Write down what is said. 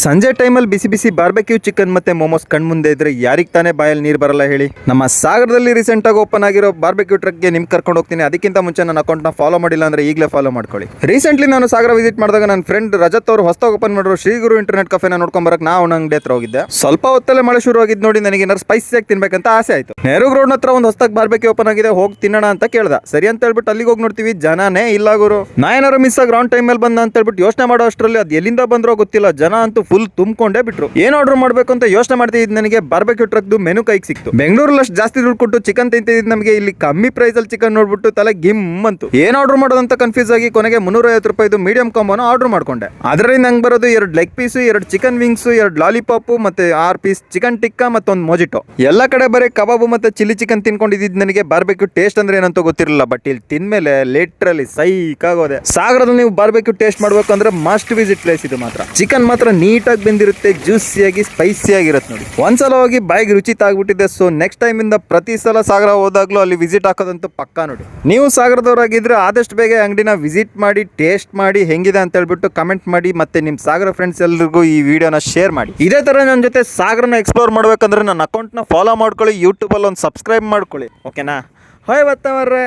ಸಂಜೆ ಟೈಮಲ್ಲಿ ಬಿಸಿ ಬಿಸಿ barbecue chicken ಮತ್ತೆ ಮೋಮೋಸ್ ಕಣ್ ಮುಂದೆ ಇದ್ರೆ ಯಾರಿಗ್ ತಾನೇ ಬಾಯಲ್ಲಿ ನೀರು ಬರಲ್ಲ ಹೇಳಿ. ನಮ್ಮ ಸಾಗರದಲ್ಲಿ ರೀಸೆಂಟ್ ಆಗಿ ಓಪನ್ ಆಗಿರೋ ಬಾರ್ಬೆಕ್ಯೂ ಟ್ರಕ್ಗೆ ನಿಮ್ ಕರ್ಕೊಂಡು ಹೋಗ್ತೀನಿ. ಅದಕ್ಕಿಂತ ಮುಂಚೆ ನನ್ನ ಅಕೌಂಟ್ನ ಫಾಲೋ ಮಾಡಿಲ್ಲ ಅಂದ್ರೆ ಈಗಲೇ ಫಾಲೋ ಮಾಡ್ಕೊಳ್ಳಿ. ರೀಸೆಂಟ್ಲಿ ನಾನು ಸಾಗರ ವಿಸಿಟ್ ಮಾಡಿದಾಗ ನನ್ನ ಫ್ರೆಂಡ್ ರಜತ್ ಅವರು ಹೊಸದಾಗಿ ಓಪನ್ ಮಾಡಿರೋ ಶ್ರೀಗುರು ಇಂಟರ್ನೆಟ್ ಕಫೆನ ನೋಡ್ಕೊಂಡ್ ಬರಕ್ ನಾ ಅವನ ಅಂಗಡಿ ಹತ್ರ ಹೋಗಿದ್ದೆ. ಸ್ವಲ್ಪ ಹೊತ್ತಲ್ಲೇ ಮಳೆ ಶುರು ಆಗಿದ್ ನೋಡಿ ನನಗೆ ಏನಾರು ಸ್ಪೈಸಿಯಾಗಿ ತಿನ್ಬೇಕಂತ ಆಸೆ ಆಯಿತು. ನೆಹರು ರೋಡ್ ಹತ್ರ ಒಂದು ಹೊಸದಾಗಿ ಬಾರ್ಬೆಕ್ಯೂ ಓಪನ್ ಆಗಿದೆ, ಹೋಗಿ ತಿನ್ನೋಣ ಅಂತ ಕೇಳ್ದ. ಸರಿ ಅಂತ ಹೇಳ್ಬಿಟ್ಟು ಅಲ್ಲಿಗೆ ಹೋಗಿ ನೋಡ್ತೀವಿ, ಜನನೇ ಇಲ್ಲ ಗುರು. ನಾ ಏನಾರು ಮಿಸ್ ಆಗಿ ರೌಂಡ್ ಟೈಮ್ ಬಂದ ಅಂತ ಹೇಳ್ಬಿಟ್ಟು ಯೋಚನೆ ಮಾಡೋ ಅಷ್ಟರಲ್ಲಿ ಅದು ಎಲ್ಲಿಂದ ಬಂದ್ರೋ ಗೊತ್ತಿಲ್ಲ. ಜನ ಅಂತೂ ಫುಲ್ ತುಂಬಿಕೊಂಡೇ ಬಿಟ್ರು. ಏನ್ ಆರ್ಡರ್ ಮಾಡಬೇಕು ಅಂತ ಯೋಚನೆ ಮಾಡ್ತಿದ್ದು ನನಗೆ ಬಾರ್ಬೆಕ್ಯೂ ಟ್ರಕ್ದು ಮೆನು ಕೈಗೆ ಸಿಕ್ತು. ಬೆಂಗಳೂರಲ್ಲಿ ಅಷ್ಟು ಜಾಸ್ತಿ ದುಡ್ಡು ಕೊಟ್ಟು ಚಿಕನ್ ತಿಂತಿದ್ದು ನಮಗೆ ಇಲ್ಲಿ ಕಮ್ಮಿ ಪ್ರೈಸ್ ಅಲ್ಲಿ ಚಿಕನ್ ನೋಡ್ಬಿಟ್ಟು ತಲೆ ಗಿಮ್ ಅಂತು ಏನ್ ಆರ್ಡರ್ ಮಾಡೋದಂತ ಕನ್ಫ್ಯೂಸ್ ಆಗಿ ಕೊನೆಗೆ ಮುನ್ನೂರ ಐವತ್ತು ರೂಪಾಯಿದು ಮೀಡಿಯಂ ಕಾಂಬೋನ ಆರ್ಡರ್ ಮಾಡ್ಕೊಂಡೆ. ಅದರಲ್ಲಿ ನಂಗೆ ಬರೋದು ಎರಡು ಲೆಗ್ ಪೀಸು ಎರಡು ಚಿಕನ್ ವಿಂಗ್ಸ್ ಎರಡು ಲಾಲಿಪಾಪ್ ಮತ್ತೆ ಆರ್ ಪೀಸ್ ಚಿಕನ್ ಟಿಕ್ಕಾ ಮತ್ತೊಂದು ಮೊಜಿಟೋ ಎಲ್ಲ ಕಡೆ ಬರೀ ಕಬಾಬು ಮತ್ತೆ ಚಿಲ್ಲಿ ಚಿಕನ್ ತಿನ್ಕೊಂಡಿದ್ದು ನನಗೆ ಬಾರ್ಬೆಕ್ಯೂ ಟೇಸ್ಟ್ ಅಂದ್ರೆ ಏನಂತ ಗೊತ್ತಿರಲಿಲ್ಲ ಬಟ್ ಇಲ್ಲಿ ತಿಂದ್ಮೇಲೆ ಲಿಟ್ರಲಿ ಸೈಕ್ ಆಗೋದೆ. ಸಾಗರದಲ್ಲಿ ನೀವು ಬಾರ್ಬೆಕ್ಯೂ ಟೇಸ್ಟ್ ಮಾಡ್ಬೇಕಂದ್ರೆ ಮಸ್ಟ್ ವಿಸಿಟ್ ಪ್ಲೇಸ್ ಇದು ಮಾತ್ರ. ಚಿಕನ್ ಮಾತ್ರ ನೀಟಾಗಿ ಬೆಂದಿರುತ್ತೆ ಜ್ಯೂಸಿಯಾಗಿ ಸ್ಪೈಸಿಯಾಗಿರುತ್ತೆ ನೋಡಿ. ಒಂದ್ಸಲ ಹೋಗಿ ಬಾಯಿಗೆ ರುಚಿ ತಾಗ್ಬಿಟ್ಟಿದೆ ಸೊ ನೆಕ್ಸ್ಟ್ ಟೈಮ್ ಇಂದ ಪ್ರತಿ ಸಲ ಸಾಗರ ಹೋದಾಗಲೂ ಅಲ್ಲಿ ವಿಸಿಟ್ ಹಾಕೋದಂತೂ ಪಕ್ಕಾ ನೋಡಿ. ನೀವು ಸಾಗರದವರಾಗಿದ್ರೆ ಆದಷ್ಟು ಬೇಗ ಅಂಗಡಿನ ವಿಸಿಟ್ ಮಾಡಿ ಟೇಸ್ಟ್ ಮಾಡಿ, ಹೆಂಗಿದೆ ಅಂತ ಹೇಳ್ಬಿಟ್ಟು ಕಮೆಂಟ್ ಮಾಡಿ, ಮತ್ತೆ ನಿಮ್ಮ ಸಾಗರ ಫ್ರೆಂಡ್ಸ್ ಎಲ್ರಿಗೂ ಈ ವಿಡಿಯೋನ ಶೇರ್ ಮಾಡಿ. ಇದೇ ತರ ನನ್ನ ಜೊತೆ ಸಾಗರನ ಎಕ್ಸ್ಪ್ಲೋರ್ ಮಾಡ್ಬೇಕಂದ್ರೆ ನನ್ನ ಅಕೌಂಟ್ನ ಫಾಲೋ ಮಾಡ್ಕೊಳ್ಳಿ ಯೂಟ್ಯೂಬಲ್ಲಿ ಒಂದು ಸಬ್ಸ್ಕ್ರೈಬ್ ಮಾಡ್ಕೊಳ್ಳಿ ಓಕೆನಾ ಹೋಯ್ ಬತ್ತವರ್ರೆ